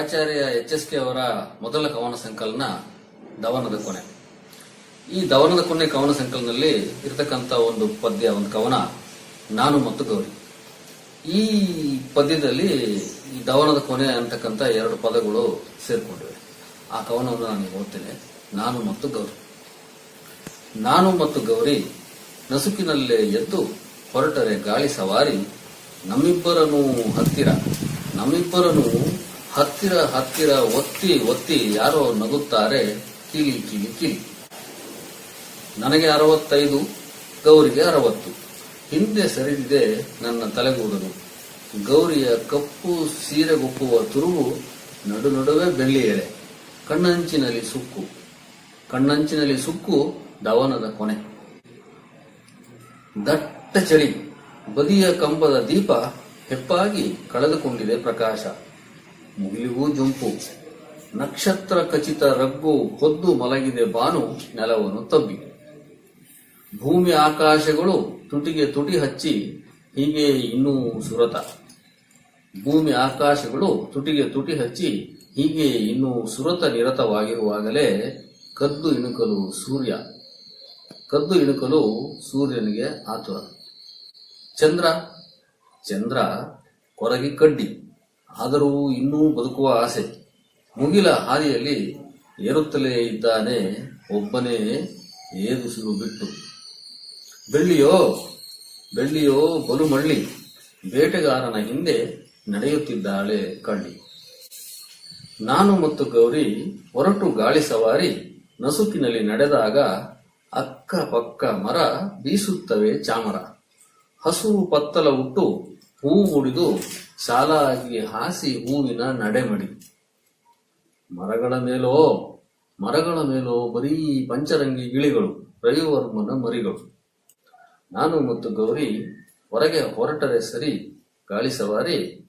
ಆಚಾರ್ಯ H S K ಅವರ ಮೊದಲ ಕವನ ಸಂಕಲನ ದವನದ ಕೊನೆ. ಈ ದವನದ ಕೊನೆ ಕವನ ಸಂಕಲನದಲ್ಲಿ ಇರತಕ್ಕಂತ ಒಂದು ಪದ್ಯ, ಒಂದು ಕವನ, ನಾನು ಮತ್ತು ಗೌರಿ. ಈ ಪದ್ಯದಲ್ಲಿ ಈ ದವನದ ಕೊನೆ ಅಂತಕ್ಕಂಥ ಎರಡು ಪದಗಳು ಸೇರ್ಕೊಂಡಿವೆ. ಆ ಕವನವನ್ನು ನಾನು ಓದ್ತೇನೆ. ನಾನು ಮತ್ತು ಗೌರಿ. ನಾನು ಮತ್ತು ಗೌರಿ ನಸುಕಿನಲ್ಲೇ ಎದ್ದು ಹೊರಟರೆ ಗಾಳಿ ಸವಾರಿ. ನಮ್ಮಿಬ್ಬರನ್ನು ಹತ್ತಿರ. ನಮ್ಮಿಬ್ಬರನ್ನು ಹತ್ತಿರ ಹತ್ತಿರ ಒತ್ತಿ ಒತ್ತಿ ಯಾರೋ ನಗುತ್ತಾರೆ, ಕಿಲಿ ಕಿಲಿ ಕಿಲಿ. ನನಗೆ ಅರವತ್ತೈದು, ಗೌರಿಗೆ ಅರವತ್ತು. ಹಿಂದೆ ಸರಿದಿದೆ ನನ್ನ ತಲೆಗೂಡಲು. ಗೌರಿಯ ಕಪ್ಪು ಸೀರೆಗುಪ್ಪುವ ತುರುವು ನಡು ನಡುವೆ ಬೆಳ್ಳಿ ಎಳೆ ಕಣ್ಣಂಚಿನಲ್ಲಿ ಸುಕ್ಕು. ಕಣ್ಣಂಚಿನಲ್ಲಿ ಸುಕ್ಕು ದವನದ ಕೊನೆ. ದಟ್ಟ ಚಳಿ. ಬದಿಯ ಕಂಬದ ದೀಪ ಹೆಪ್ಪಾಗಿ ಕಳೆದುಕೊಂಡಿದೆ ಪ್ರಕಾಶ. ಮುಗಿಲಿಗೂ ಜುಂಪು. ನಕ್ಷತ್ರ ಖಚಿತ ರಗ್ಗು ಹೊದ್ದು ಮಲಗಿದೆ ಬಾನು ನೆಲವನ್ನು ತಬ್ಬಿ ಭೂಮಿ ಆಕಾಶಗಳು ತುಟಿಗೆ ತುಟಿ ಹಚ್ಚಿ ಹೀಗೆ ಇನ್ನೂ ಸುರತ. ಭೂಮಿ ಆಕಾಶಗಳು ತುಟಿಗೆ ತುಟಿ ಹಚ್ಚಿ ಹೀಗೆ ಇನ್ನೂ ಸುರತ ನಿರತವಾಗಿರುವಾಗಲೇ ಕದ್ದು ಇಣುಕಲು ಸೂರ್ಯ. ಕದ್ದು ಇಣುಕಲು ಸೂರ್ಯನಿಗೆ ಆತುರ. ಚಂದ್ರ ಚಂದ್ರ ಕೊರಗಿ ಕಡ್ಡಿ. ಆದರೂ ಇನ್ನೂ ಬದುಕುವ ಆಸೆ. ಮುಗಿಲ ಹಾದಿಯಲ್ಲಿ ಏರುತ್ತಲೇ ಇದ್ದಾನೆ ಒಬ್ಬನೇ ಏದುಸಿರು ಬಿಟ್ಟು. ಬೆಳ್ಳಿಯೋ ಬೆಳ್ಳಿಯೋ ಬಲು ಮಳ್ಳಿ, ಬೇಟೆಗಾರನ ಹಿಂದೆ ನಡೆಯುತ್ತಿದ್ದಾಳೆ ಕಳ್ಳಿ ನಾನು ಮತ್ತು ಗೌರಿ ಹೊರಟು ಗಾಳಿ ಸವಾರಿ, ನಸುಕಿನಲ್ಲಿ ನಡೆದಾಗ ಅಕ್ಕ ಪಕ್ಕ ಮರ ಬೀಸುತ್ತವೆ ಚಾಮರ. ಹಸು ಪತ್ತಲ ಉಟ್ಟು ಹೂ ಮುಡಿದು ಸಾಲಾಗಿ ಹಾಸಿ ಹೂವಿನ ನಡೆಮಡಿ. ಮರಗಳ ಮೇಲೋ ಮರಗಳ ಮೇಲೋ ಬರೀ ಪಂಚರಂಗಿ ಗಿಳಿಗಳು, ರವಿವರ್ಮನ ಮರಿಗಳು. ನಾನು ಮತ್ತು ಗೌರಿ ಹೊರಗೆ ಹೊರಟರೆ ಸರಿ, ಗಾಳಿ ಸವಾರಿ.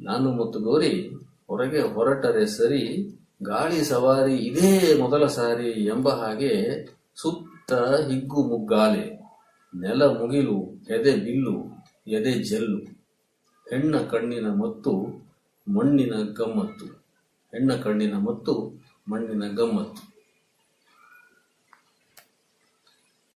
ನಾನು ಮತ್ತು ಗೌರಿ ಹೊರಗೆ ಹೊರಟರೆ ಸರಿ, ಗಾಳಿ ಸವಾರಿ ಇದೇ ಮೊದಲ ಸಾರಿ ಎಂಬ ಹಾಗೆ ಸುತ್ತ ಹಿಗ್ಗು ಮುಗ್ಗಾಲೆ. ನೆಲ ಮುಗಿಲು, ಎದೆ ಬಿಲ್ಲು ಎದೆ ಜಲ್ಲು. ಹೆಣ್ಣ ಕಣ್ಣಿನ ಮತ್ತು ಮಣ್ಣಿನ ಗಮ್ಮತ್ತು. ಹೆಣ್ಣ ಕಣ್ಣಿನ ಮತ್ತು ಮಣ್ಣಿನ ಗಮ್ಮತ್ತು.